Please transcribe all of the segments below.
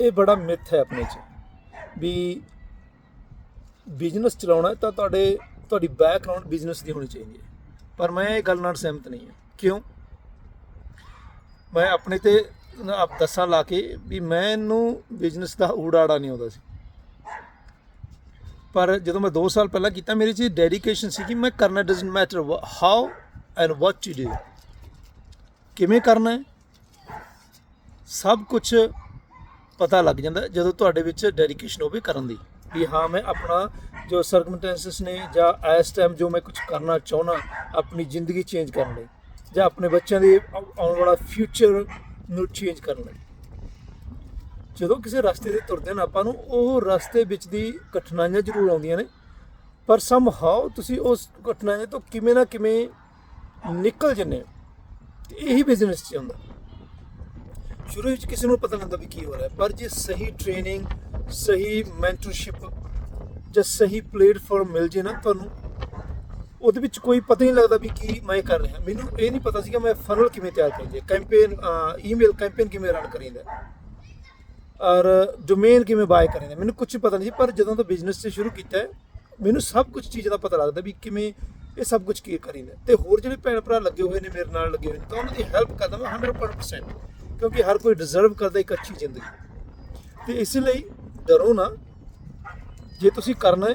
ਇਹ ਬੜਾ ਮਿੱਥ ਹੈ ਆਪਣੇ 'ਚ। ਵੀ ਬਿਜ਼ਨਸ ਚਲਾਉਣਾ ਤਾਂ ਤੁਹਾਡੇ, ਤੁਹਾਡੀ ਬੈਕਗ੍ਰਾਉਂਡ ਬਿਜ਼ਨਸ ਦੀ ਹੋਣੀ ਚਾਹੀਦੀ ਹੈ। ਪਰ ਮੈਂ ਇਹ ਗੱਲ ਨਾਲ ਸਹਿਮਤ ਨਹੀਂ ਹਾਂ। ਕਿਉਂ? ਮੈਂ ਆਪਣੇ ਤੇ ਆਪ ਦੱਸਾਂ ਲਾ ਕੇ ਵੀ ਮੈਨੂੰ ਬਿਜ਼ਨਸ ਦਾ ਊੜਾੜਾ ਨਹੀਂ ਆਉਂਦਾ ਸੀ। ਪਰ ਜਦੋਂ ਮੈਂ 2 ਸਾਲ ਪਹਿਲਾਂ ਕੀਤਾ, ਮੇਰੀ ਚ ਡੈਡੀਕੇਸ਼ਨ ਸੀ ਕਿ ਮੈਂ ਕਰਨਾ doesn't matter how and what to do ਕਿਵੇਂ ਕਰਨਾ ਹੈ? ਸਭ ਕੁਝ ਪਤਾ ਲੱਗ ਜਾਂਦਾ ਜਦੋਂ ਤੁਹਾਡੇ ਵਿੱਚ ਡੈਡੀਕੇਸ਼ਨ ਹੋਵੇ ਕਰਨ ਦੀ। ਵੀ ਹਾਂ, ਮੈਂ ਆਪਣਾ ਜੋ ਸਰਕਮਸਟੈਂਸਸ ਨੇ ਜਾਂ ਇਸ ਟਾਈਮ ਜੋ ਮੈਂ ਕੁਝ ਕਰਨਾ ਚਾਹੁੰਦਾ, ਆਪਣੀ ਜ਼ਿੰਦਗੀ ਚੇਂਜ ਕਰਨ ਲਈ ਜਾਂ ਆਪਣੇ ਬੱਚਿਆਂ ਦੇ ਆਉਣ ਵਾਲਾ ਫਿਊਚਰ ਨੂੰ ਚੇਂਜ ਕਰਨ ਲਈ। ਜਦੋਂ ਕਿਸੇ ਰਸਤੇ ਤੇ ਤੁਰਦੇ ਨੇ ਆਪਾਂ ਨੂੰ, ਉਹ ਰਸਤੇ ਵਿੱਚ ਦੀ ਕਠਿਨਾਈਆਂ ਜ਼ਰੂਰ ਆਉਂਦੀਆਂ ਨੇ। ਪਰ ਸਮ ਹਾਉ ਤੁਸੀਂ ਉਸ ਕਠਿਨਾਈਆਂ ਤੋਂ ਕਿਵੇਂ ਨਾ ਕਿਵੇਂ ਨਿਕਲ ਜੰਨੇ ਤੇ ਇਹੀ ਬਿਜ਼ਨਸ 'ਚ ਹੁੰਦਾ। ਸ਼ੁਰੂ ਵਿੱਚ ਕਿਸੇ ਨੂੰ ਪਤਾ ਨਹੀਂ ਹੁੰਦਾ ਵੀ ਕੀ ਹੋ ਰਿਹਾ, ਪਰ ਜੇ ਸਹੀ ਟ੍ਰੇਨਿੰਗ ਸਹੀ ਮੈਂਟਰਸ਼ਿਪ ਜਾਂ ਸਹੀ ਪਲੇਟਫਾਰਮ ਮਿਲ ਜੇ ਨਾ ਤੁਹਾਨੂੰ, ਉਹਦੇ ਵਿੱਚ ਕੋਈ ਪਤਾ ਨਹੀਂ ਲੱਗਦਾ ਵੀ ਕੀ ਮੈਂ ਕਰ ਰਿਹਾ। ਮੈਨੂੰ ਇਹ ਨਹੀਂ ਪਤਾ ਸੀਗਾ ਮੈਂ ਫਨਲ ਕਿਵੇਂ ਤਿਆਰ ਕਰੀਂਦੇ ਕੈਂਪੇਨ ਈਮੇਲ ਕੈਂਪੇਨ ਕਿਵੇਂ ਰਨ ਕਰੀਂਦਾ ਔਰ ਡੋਮੇਨ ਕਿਵੇਂ ਬਾਏ ਕਰੀਂਦਾ ਮੈਨੂੰ ਕੁਝ ਪਤਾ ਨਹੀਂ ਸੀ, ਪਰ ਜਦੋਂ ਤੋਂ ਬਿਜ਼ਨਸ ਤੇ ਸ਼ੁਰੂ ਕੀਤਾ ਮੈਨੂੰ ਸਭ ਕੁਝ ਚੀਜ਼ ਦਾ ਪਤਾ ਲੱਗਦਾ ਵੀ ਕਿਵੇਂ ਇਹ ਸਭ ਕੁਝ ਕੀ ਕਰੀਂਦਾ ਤੇ ਹੋਰ ਜਿਹੜੇ ਭੈਣ ਭਰਾ ਲੱਗੇ ਹੋਏ ਨੇ ਮੇਰੇ ਨਾਲ ਲੱਗੇ ਹੋਏ ਨੇ, ਤਾਂ ਉਹਨਾਂ ਦੀ ਹੈਲਪ ਕਰਦਾ ਮੈਂ 100% ਕਿਉਂਕਿ ਹਰ ਕੋਈ ਡਿਜ਼ਰਵ ਕਰਦਾ ਇੱਕ ਅੱਛੀ ਜ਼ਿੰਦਗੀ। ਤੇ ਇਸ ਲਈ ਡਰੋ ਨਾ। ਜੇ ਤੁਸੀਂ ਕਰਨਾ ਹੈ,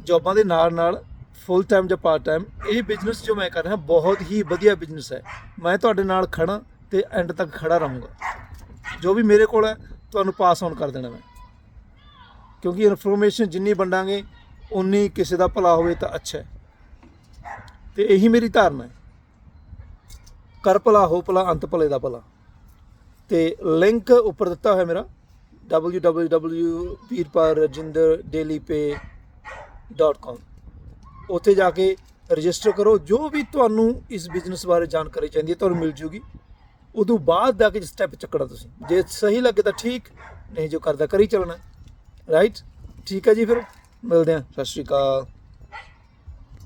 ਜੌਬਾਂ ਦੇ ਨਾਲ ਨਾਲ ਫੁੱਲ ਟਾਈਮ ਜਾਂ ਪਾਰਟ ਟਾਈਮ ਇਹ ਬਿਜ਼ਨਸ ਜੋ ਮੈਂ ਕਰ ਰਿਹਾ, ਬਹੁਤ ਹੀ ਵਧੀਆ ਬਿਜ਼ਨਸ ਹੈ। ਮੈਂ ਤੁਹਾਡੇ ਨਾਲ ਖੜਾ ਤੇ ਐਂਡ ਤੱਕ ਖੜਾ ਰਹੂੰਗਾ। ਜੋ ਵੀ ਮੇਰੇ ਕੋਲ ਹੈ, ਤੁਹਾਨੂੰ ਪਾਸ ਔਨ ਕਰ ਦੇਣਾ ਮੈਂ। ਕਿਉਂਕਿ ਇਨਫੋਰਮੇਸ਼ਨ ਜਿੰਨੀ ਵੰਡਾਂਗੇ, ਉਨੀ ਕਿਸੇ ਦਾ ਭਲਾ ਹੋਵੇ ਤਾਂ ਅੱਛਾ ਹੈ। ਤੇ ਇਹੀ ਮੇਰੀ ਧਾਰਨਾ ਹੈ। ਕਰ ਭਲਾ, ਹੋ ਭਲਾ, ਅੰਤ ਭਲੇ ਦਾ ਭਲਾ। ਤੇ ਲਿੰਕ ਉੱਪਰ ਦਿੱਤਾ ਹੋਇਆ ਮੇਰਾ www.veerparjinderdailipay.com ਉੱਥੇ ਜਾ ਕੇ ਰਜਿਸਟਰ ਕਰੋ, ਜੋ ਵੀ ਤੁਹਾਨੂੰ ਇਸ ਬਿਜ਼ਨਸ ਬਾਰੇ ਜਾਣਕਾਰੀ ਚਾਹੀਦੀ ਹੈ, ਤੁਹਾਨੂੰ ਮਿਲ ਜੂਗੀ। ਉਦੋਂ ਬਾਅਦ ਜਾ ਕੇ ਸਟੈਪ ਚੱਕਣਾ ਤੁਸੀਂ। ਜੇ ਸਹੀ ਲੱਗੇ ਤਾਂ ਠੀਕ, ਨਹੀਂ ਜੋ ਕਰਦਾ, ਕਰੀ ਚੱਲਣਾ। ਰਾਈਟ ਠੀਕ ਹੈ ਜੀ ਫਿਰ, ਮਿਲਦੇ ਹਾਂ। ਸਤਿ ਸ਼੍ਰੀ ਅਕਾਲ।